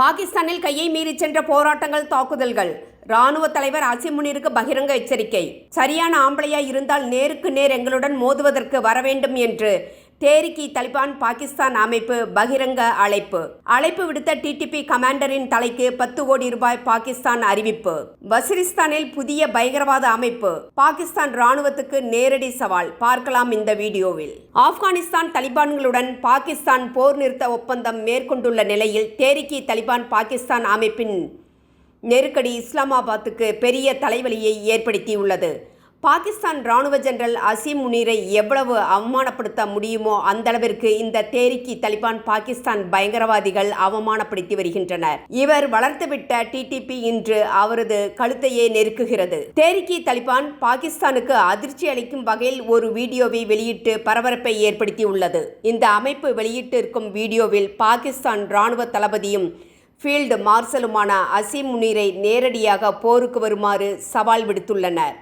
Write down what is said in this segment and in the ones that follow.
பாகிஸ்தானில் கையை மீறி சென்ற போராட்டங்கள் தாக்குதல்கள். ராணுவ தலைவர் அசிமுனிற்கு பகிரங்க எச்சரிக்கை. சரியான ஆம்பளையா இருந்தால் நேருக்கு நேர் எங்களுடன் மோதுவதற்கு வர வேண்டும் என்று தேரிக்கி தலிபான் பாகிஸ்தான் அமைப்பு பகிரங்க அழைப்பு. அழைப்பு விடுத்த டிடிபி கமாண்டரின் தலைக்கு பத்து கோடி ரூபாய் பாகிஸ்தான் அறிவிப்பு. வசிரிஸ்தானில் புதிய பயங்கரவாத அமைப்பு. பாகிஸ்தான் ராணுவத்துக்கு நேரடி சவால். பார்க்கலாம் இந்த வீடியோவில். ஆப்கானிஸ்தான் தலிபான்களுடன் பாகிஸ்தான் போர் நிறுத்த ஒப்பந்தம் மேற்கொண்டுள்ள நிலையில் தேரிக்கி தலிபான் பாகிஸ்தான் அமைப்பின் நெருக்கடி இஸ்லாமாபாத்துக்கு பெரிய தலைவலியை ஏற்படுத்தியுள்ளது. பாகிஸ்தான் ராணுவ ஜெனரல் அசீம் முனீரை எவ்வளவு அவமானப்படுத்த முடியுமோ அந்தளவிற்கு இந்த தேரிக்கி தலிபான் பாகிஸ்தான் பயங்கரவாதிகள் அவமானப்படுத்தி வருகின்றனர். இவர் வளர்த்துவிட்ட டிடிபி இன்று அவரது கழுத்தையே நெருக்குகிறது. தேரிக்கி தலிபான் பாகிஸ்தானுக்கு அதிர்ச்சி அளிக்கும் வகையில் ஒரு வீடியோவை வெளியிட்டு பரபரப்பை ஏற்படுத்தியுள்ளது. இந்த அமைப்பு வெளியிட்டிருக்கும் வீடியோவில் பாகிஸ்தான் ராணுவ தளபதியும் ஃபீல்டு மார்ஷலுமான அசீம் முனீரை நேரடியாக போருக்கு வருமாறு சவால் விடுத்துள்ளனர்.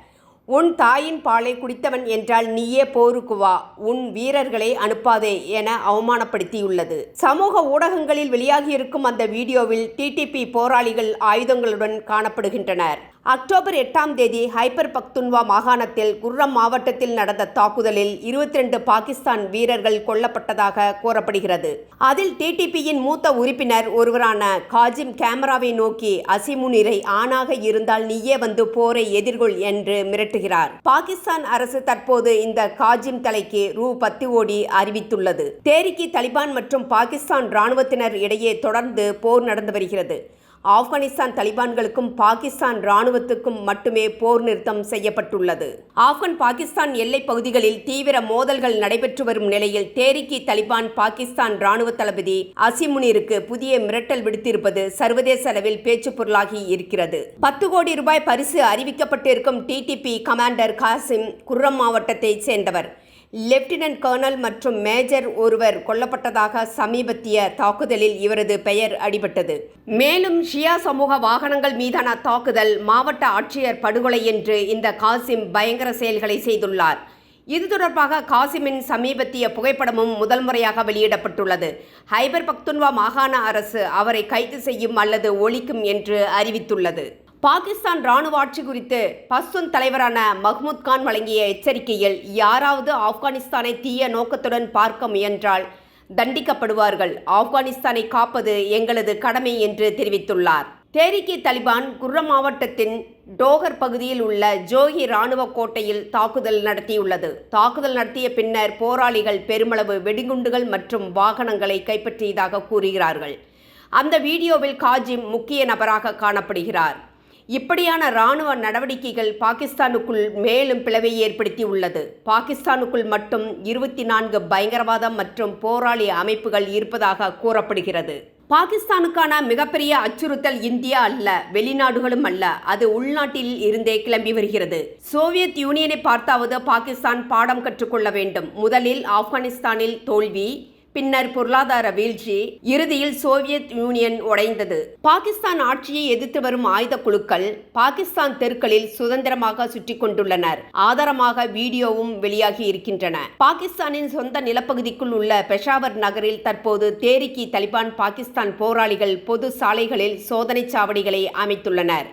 உன் தாயின் பாலை குடித்தவன் என்றால் நீயே போருக்கு வா உன் வீரர்களை அனுப்பாதே என அவமானப்படுத்தியுள்ளது. சமூக ஊடகங்களில் வெளியாகியிருக்கும் அந்த வீடியோவில் டிடிபி போராளிகள் ஆயுதங்களுடன் காணப்படுகின்றனர். அக்டோபர் எட்டாம் தேதி ஹைப்பர் பக்துன்வா மாகாணத்தில் குர்ரம் மாவட்டத்தில் நடந்த தாக்குதலில் இருபத்தி ரெண்டு பாகிஸ்தான் வீரர்கள் கொல்லப்பட்டதாக கூறப்படுகிறது. அதில் டிடிபியின் மூத்த உறுப்பினர் ஒருவரான காஜிம் கேமராவை நோக்கி அசிமுனிரை ஆணாக இருந்தால் நீயே வந்து போரை எதிர்கொள் என்று மிரட்டுகிறார். பாகிஸ்தான் அரசு தற்போது இந்த காஜிம் தலைக்கு ரூ பத்து கோடி அறிவித்துள்ளது. தேரிக்கி தலிபான் மற்றும் பாகிஸ்தான் இராணுவத்தினர் இடையே தொடர்ந்து போர் நடந்து வருகிறது. ஆப்கானிஸ்தான் தலிபான்களுக்கும் பாகிஸ்தான் ராணுவத்துக்கும் மட்டுமே போர் நிறுத்தம் செய்யப்பட்டுள்ளது. ஆப்கான் பாகிஸ்தான் எல்லைப் பகுதிகளில் தீவிர மோதல்கள் நடைபெற்று வரும் நிலையில் தேரிக்கி தலிபான் பாகிஸ்தான் ராணுவ தளபதி அசிமுனிருக்கு புதிய மிரட்டல் விடுத்திருப்பது சர்வதேச அளவில் பேச்சு பொருளாகி இருக்கிறது. பத்து கோடி ரூபாய் பரிசு அறிவிக்கப்பட்டிருக்கும் டிடிபி கமாண்டர் காசிம் குர்ரம் மாவட்டத்தைச் சேர்ந்தவர். லெப்டினன்ட் கர்னல் மற்றும் மேஜர் ஒருவர் கொல்லப்பட்டதாக சமீபத்திய தாக்குதலில் இவரது பெயர் அடிபட்டது. மேலும் ஷியா சமூக வாகனங்கள் மீதான தாக்குதல் மாவட்ட ஆட்சியர் படுகொலை என்று இந்த காசிம் பயங்கர செயல்களை செய்துள்ளார். இது தொடர்பாக காசிமின் சமீபத்திய புகைப்படமும் முதல் முறையாக வெளியிடப்பட்டுள்ளது. ஹைபர் பக்துன்வா மாகாண அரசு அவரை கைது செய்யும் அல்லது ஒழிக்கும் என்று அறிவித்துள்ளது. பாகிஸ்தான் ராணுவ ஆட்சி குறித்து பஸ்துன் தலைவரான மஹ்மூத் கான் வழங்கிய எச்சரிக்கையில் யாராவது ஆப்கானிஸ்தானை தீய நோக்கத்துடன் பார்க்க முயன்றால் தண்டிக்கப்படுவார்கள். ஆப்கானிஸ்தானை காப்பது எங்களது கடமை என்று தெரிவித்துள்ளார். தேரிக்கி தலிபான் குர்ரம் மாவட்டத்தின் டோகர் பகுதியில் உள்ள ஜோஹி ராணுவ கோட்டையில் தாக்குதல் நடத்தியுள்ளது. தாக்குதல் நடத்திய பின்னர் போராளிகள் பெருமளவு வெடிகுண்டுகள் மற்றும் வாகனங்களை கைப்பற்றியதாக கூறுகிறார்கள். அந்த வீடியோவில் காஜிம் முக்கிய நபராக காணப்படுகிறார். இப்படியான இராணுவ நடவடிக்கைகள் பாகிஸ்தானுக்குள் மேலும் பிளவை ஏற்படுத்தி உள்ளது பாகிஸ்தானுக்குள் மட்டும் இருபத்தி நான்கு பயங்கரவாதம் மற்றும் போராளி அமைப்புகள் இருப்பதாக கூறப்படுகிறது. பாகிஸ்தானுக்கான மிகப்பெரிய அச்சுறுத்தல் இந்தியா அல்ல வெளிநாடுகளும் அல்ல. அது உள்நாட்டில் இருந்தே கிளம்பி வருகிறது. சோவியத் யூனியனை பார்த்தாவது பாகிஸ்தான் பாடம் கற்றுக்கொள்ள வேண்டும். முதலில் ஆப்கானிஸ்தானில் தோல்வி பின்னர் பொருளாதார வீழ்ச்சி இறுதியில் சோவியத் யூனியன் உடைந்தது. பாகிஸ்தான் ஆட்சியை எதிர்த்து வரும் ஆயுத குழுக்கள் பாகிஸ்தான் தெருக்களில் சுதந்திரமாக சுற்றி கொண்டுள்ளனர். ஆதாரமாக வீடியோவும் வெளியாகி இருக்கின்றன. பாகிஸ்தானின் சொந்த நிலப்பகுதிக்குள் உள்ள பெஷாவர் நகரில் தற்போது தேரிக்கி தலிபான் பாகிஸ்தான் போராளிகள் பொது சாலைகளில் சோதனை சாவடிகளை அமைத்துள்ளனர்.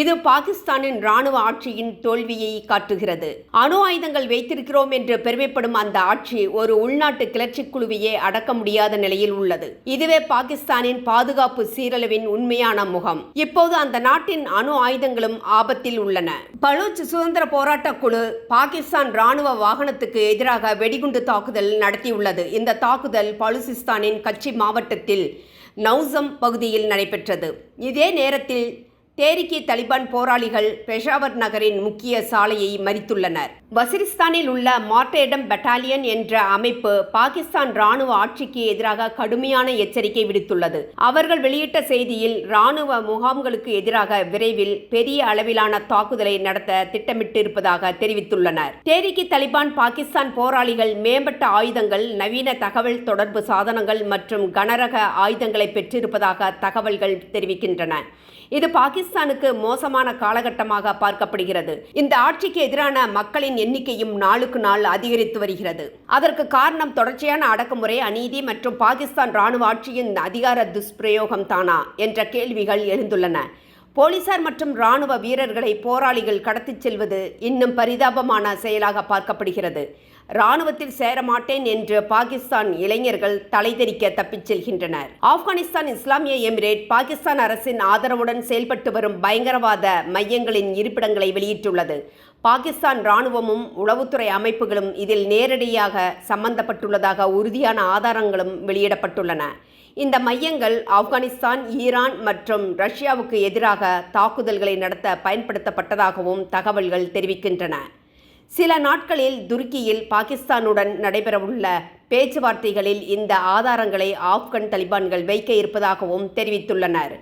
இது பாகிஸ்தானின் ராணுவ ஆட்சியின் தோல்வியை காட்டுகிறது. அணு ஆயுதங்கள் வைத்திருக்கிறோம் என்று பெருமைப்படும் அந்த ஆட்சி ஒரு உள்நாட்டு கிளர்ச்சி குழுவையே அடக்க முடியாத நிலையில் உள்ளது. இதுவே பாகிஸ்தானின் பாதுகாப்பு சீரழிவின் உண்மையான முகம். இப்போது அந்த நாட்டின் அணு ஆயுதங்களும் ஆபத்தில் உள்ளன. பலூச் சுதந்திர போராட்ட குழு பாகிஸ்தான் ராணுவ வாகனத்துக்கு எதிராக வெடிகுண்டு தாக்குதல் நடத்தியுள்ளது. இந்த தாக்குதல் பலுசிஸ்தானின் கட்சி மாவட்டத்தில் நௌசம் பகுதியில் நடைபெற்றது. இதே நேரத்தில் தேரிக்கி தலிபான் போராளிகள் பெஷாவர் நகரின் முக்கிய சாலையை மறித்துள்ளனர். வசிரிஸ்தானில் உள்ள மார்டேடம் பட்டாலியன் என்ற அமைப்பு பாகிஸ்தான் ராணுவ ஆட்சிக்கு எதிராக கடுமையான எச்சரிக்கை விடுத்துள்ளது. அவர்கள் வெளியிட்ட செய்தியில் ராணுவ முகாம்களுக்கு எதிராக விரைவில் பெரிய அளவிலான தாக்குதலை நடத்த திட்டமிட்டிருப்பதாக தெரிவித்துள்ளனர். தேரிக்கி தலிபான் பாகிஸ்தான் போராளிகள் மேம்பட்ட ஆயுதங்கள் நவீன தகவல் தொடர்பு சாதனங்கள் மற்றும் கனரக ஆயுதங்களை பெற்றிருப்பதாக தகவல்கள் தெரிவிக்கின்றன. இது பாகிஸ்தான் பாகிஸ்தானுக்கு மோசமான காலகட்டமாக பார்க்கப்படுகிறது. இந்த ஆட்சிக்கு எதிரான மக்களின் எண்ணிக்கையும் நாளுக்கு நாள் அதிகரித்து வருகிறது. அதற்கு காரணம் தொடர்ச்சியான அடக்குமுறை அநீதி மற்றும் பாகிஸ்தான் ராணுவ ஆட்சியின் அதிகார துஷ்பிரயோகம் தானா? என்ற கேள்விகள் எழுந்துள்ளன. போலீசார் மற்றும் ராணுவ வீரர்களை போராளிகள் கடத்திச் செல்வது இன்னும் பரிதாபமான செயலாக பார்க்கப்படுகிறது. ராணுவத்தில் சேரமாட்டேன் என்று பாகிஸ்தான் இளைஞர்கள் தலைதெறிக்க தப்பிச் செல்கின்றனர். ஆப்கானிஸ்தான் இஸ்லாமிய எமிரேட் பாகிஸ்தான் அரசின் ஆதரவுடன் செயல்பட்டு வரும் பயங்கரவாத மையங்களின் இருப்பிடங்களை வெளியிட்டுள்ளது. பாகிஸ்தான் ராணுவமும் உளவுத்துறை அமைப்புகளும் இதில் நேரடியாக சம்பந்தப்பட்டுள்ளதாக உறுதியான ஆதாரங்களும் வெளியிடப்பட்டுள்ளன. இந்த மையங்கள் ஆப்கானிஸ்தான் ஈரான் மற்றும் ரஷ்யாவுக்கு எதிராக தாக்குதல்களை நடத்த பயன்படுத்தப்பட்டதாகவும் தகவல்கள் தெரிவிக்கின்றன. சில நாட்களில் துருக்கியில் பாகிஸ்தானுடன் நடைபெறவுள்ள பேச்சுவார்த்தைகளில் இந்த ஆதாரங்களை ஆப்கன் தலிபான்கள் வைக்க இருப்பதாகவும் தெரிவித்துள்ளனர்.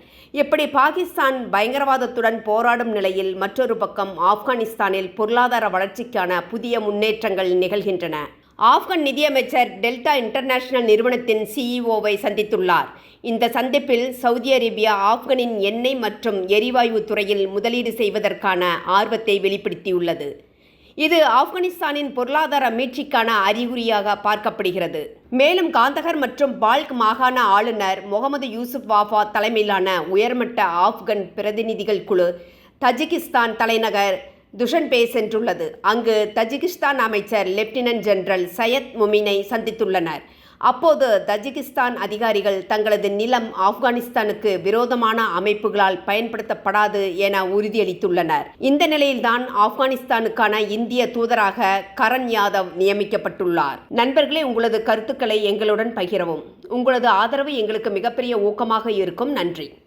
இப்படி பாகிஸ்தான் பயங்கரவாதத்துடன் போராடும் நிலையில் மற்றொரு பக்கம் ஆப்கானிஸ்தானில் பொருளாதார வளர்ச்சிக்கான புதிய முன்னேற்றங்கள் நிகழ்கின்றன. ஆப்கன் நிதியமைச்சர் டெல்டா இன்டர்நேஷனல் நிறுவனத்தின் சிஇஓவை சந்தித்துள்ளார். இந்த சந்திப்பில் சவுதி அரேபியா ஆப்கனின் எண்ணெய் மற்றும் எரிவாயு துறையில் முதலீடு செய்வதற்கான ஆர்வத்தை வெளிப்படுத்தியுள்ளது. இது ஆப்கானிஸ்தானின் பொருளாதார மீட்சிக்கான அறிகுறியாக பார்க்கப்படுகிறது. மேலும் காந்தகர் மற்றும் பால்க் மாகாண ஆளுநர் முகமது யூசுப் வாஃபா தலைமையிலான உயர்மட்ட ஆப்கன் பிரதிநிதிகள் குழு தஜிகிஸ்தான் தலைநகர் துஷன்பே சென்றுள்ளது. அங்கு தஜிகிஸ்தான் அமைச்சர் லெப்டினன்ட் ஜெனரல் சையத் முமினை சந்தித்துள்ளனர். அப்போது தஜிகிஸ்தான் அதிகாரிகள் தங்களது நிலம் ஆப்கானிஸ்தானுக்கு விரோதமான அமைப்புகளால் பயன்படுத்தப்படாது என உறுதியளித்துள்ளனர். இந்த நிலையில்தான் ஆப்கானிஸ்தானுக்கான இந்திய தூதராக கரண் யாதவ் நியமிக்கப்பட்டுள்ளார். நண்பர்களே உங்களது கருத்துக்களை எங்களுடன் பகிரவும். உங்களது ஆதரவு எங்களுக்கு மிகப்பெரிய ஊக்கமாக இருக்கும். நன்றி.